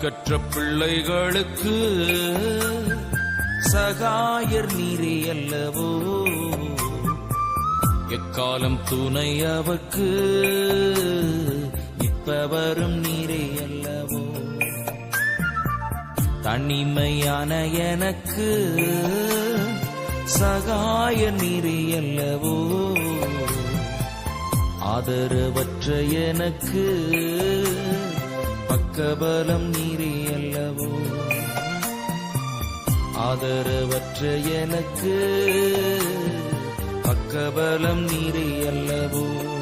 கற்ற பிள்ளைகளுக்கு சகாயர் நீரே அல்லவோ? எக்காலம் துணை அவர்க்கு இப்பவரும் நீரே அல்லவோ? தனிமையான எனக்கு சகாய நீரே அல்லவோ? ஆதரவற்ற எனக்கு பக்கபலம் நீரே அல்லவோ? ஆதரவற்ற எனக்கு பக்கபலம் நீரே அல்லவோ?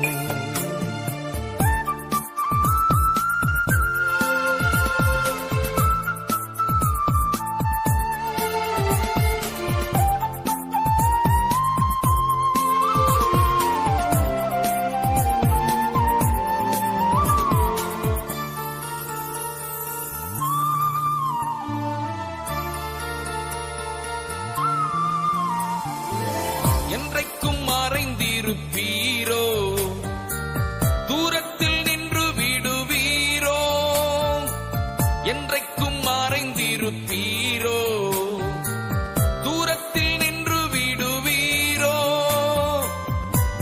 என்றைக்கும் மறைந்திருப்பீரோ? தூரத்தில் நின்று விடுவீரோ?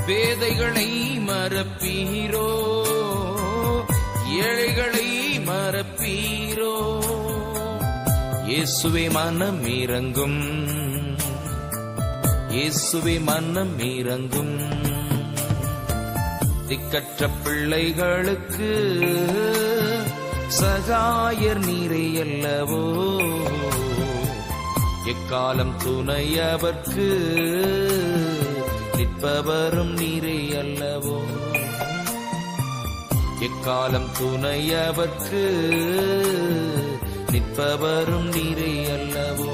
வேதைகளை மறப்பீரோ? ஏழைகளை மறப்பீரோ? இயேசுவே மனம் இறங்கும். இயேசுவே மனம் இறங்கும். திக்கற்ற பிள்ளைகளுக்கு சகாயர் நீரே அல்லவோ? எக்காலம் துணையவர்க்கு நிற்பவரும் நீரே அல்லவோ? எக்காலம் துணையவர்க்கு நிற்பவரும் நீரே அல்லவோ?